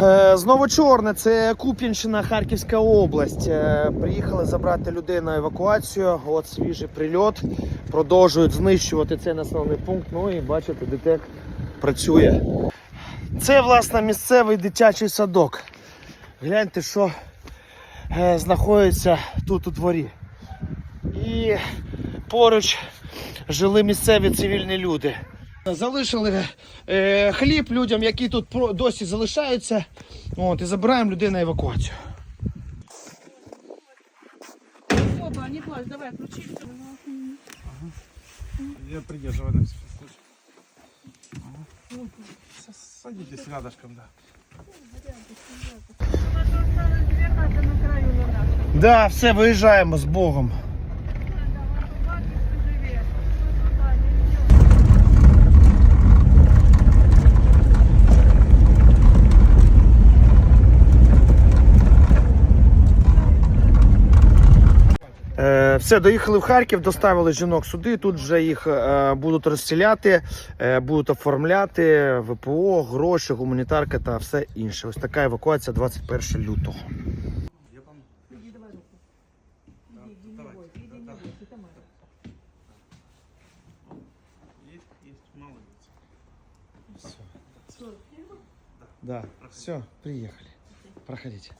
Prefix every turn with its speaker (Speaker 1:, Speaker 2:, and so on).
Speaker 1: Е, Знову чорне, це Куп'янщина, Харківська область. Е, Приїхали забрати людей на евакуацію. От свіжий прильот. Продовжують знищувати цей населений пункт. Ну і бачите, ДТЕК працює. Це, власне, місцевий дитячий садок. Гляньте, що е, знаходиться тут у дворі. І поруч жили місцеві цивільні люди. Залишили е, хліб людям, які тут досі залишаються. От, і забираємо людей на евакуацію.
Speaker 2: Оба, не плачь, давай, включи.
Speaker 3: Я придерживаю. Ага. Садитесь рядышком, да.
Speaker 1: Да, все, виїжджаємо з Богом. Все, доїхали в Харків, доставили жінок сюди. Тут вже їх е, будуть розстріляти, е, будуть оформляти ВПО, гроші, гуманітарка та все інше. Ось така евакуація 21 лютого. Да. Все. Приїхали. Проходите.